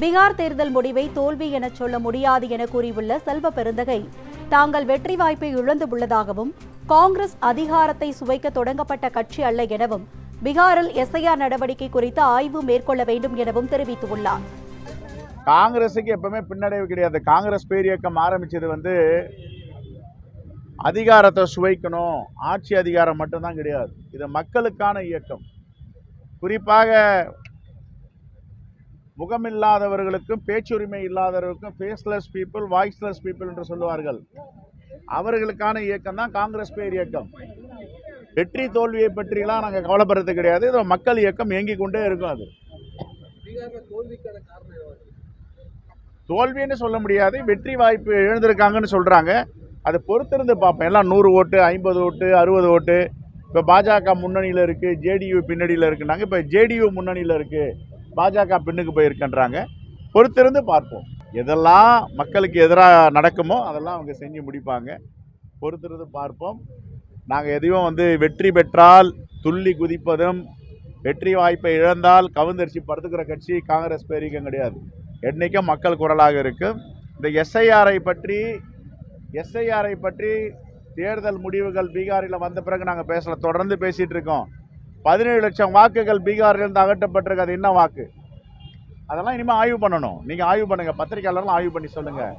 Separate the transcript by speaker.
Speaker 1: பீகார் தேர்தல் முடிவை தோல்வி என சொல்ல முடியாது என கூறியுள்ள செல்வ பெருந்தகை தாங்கள் வெற்றி வாய்ப்பை இழந்துள்ளதாகவும் காங்கிரஸ் அதிகாரத்தை சுவைக்க தொடங்கப்பட்ட கட்சி அல்ல எனவும் பீகாரில் எஸ்ஐஆர் நடவடிக்கை குறித்து ஆய்வு மேற்கொள்ள வேண்டும் எனவும் தெரிவித்துள்ளார்.
Speaker 2: காங்கிரஸுக்கு எப்பவுமே பின்னடைவு கிடையாது. காங்கிரஸ் பேரியக்கம் ஆரம்பிச்சது வந்து அதிகாரத்தை சுவைக்கணும் ஆட்சி அதிகாரம் மட்டும்தான் கிடையாது. இது மக்களுக்கான இயக்கம். குறிப்பாக முகமில்லாதவர்களுக்கும் பேச்சுரிமை இல்லாதவர்களுக்கும் ஃபேஸ்லெஸ் பீப்புள் வாய்ஸ்லெஸ் பீப்புள் என்று சொல்லுவார்கள். அவர்களுக்கான இயக்கம் தான் காங்கிரஸ் பேர் இயக்கம். வெற்றி தோல்வியை பற்றிலாம் நாங்கள் கவலைப்படுறது கிடையாது. இது மக்கள் இயக்கம் இயங்கிக் கொண்டே இருக்கும் அது. தோல்வின்னு சொல்ல முடியாது. வெற்றி வாய்ப்பு எழுந்திருக்காங்கன்னு சொல்கிறாங்க அதை பொறுத்திருந்து பார்ப்போம். எல்லாம் நூறு ஓட்டு ஐம்பது ஓட்டு அறுபது ஓட்டு. இப்போ பாஜக முன்னணியில் இருக்குது ஜேடியு பின்னணியில் இருக்குன்னாங்க. இப்போ ஜேடியு முன்னணியில் இருக்குது பாஜக பின்னுக்கு போயிருக்கன்றாங்க. பொறுத்திருந்து பார்ப்போம். எதெல்லாம் மக்களுக்கு எதிராக நடக்குமோ அதெல்லாம் அவங்க செஞ்சு முடிப்பாங்க. பொறுத்திருந்து பார்ப்போம். நாங்கள் எதையும் வந்து வெற்றி பெற்றால் துள்ளி குதிப்பதும் வெற்றி வாய்ப்பை இழந்தால் கவுந்தரிசி படுத்துக்கிற கட்சி காங்கிரஸ் பேரிக்கம் கிடையாது. என்றைக்கும் மக்கள் குரலாக இருக்கும். இந்த எஸ்ஐஆரை பற்றி எஸ்ஐஆரை பற்றி தேர்தல் முடிவுகள் பீகாரில் வந்த பிறகு நாங்கள் பேசல தொடர்ந்து பேசிகிட்டு இருக்கோம். பதினேழு லட்சம் வாக்குகள் பீகார்லேருந்து அகற்றப்பட்டிருக்கு அது என்ன வாக்கு? அதெல்லாம் இனிமேல் ஆய்வு பண்ணணும். நீங்கள் ஆய்வு பண்ணுங்கள் பத்திரிகையாளர்லாம் ஆய்வு பண்ணி சொல்லுங்கள்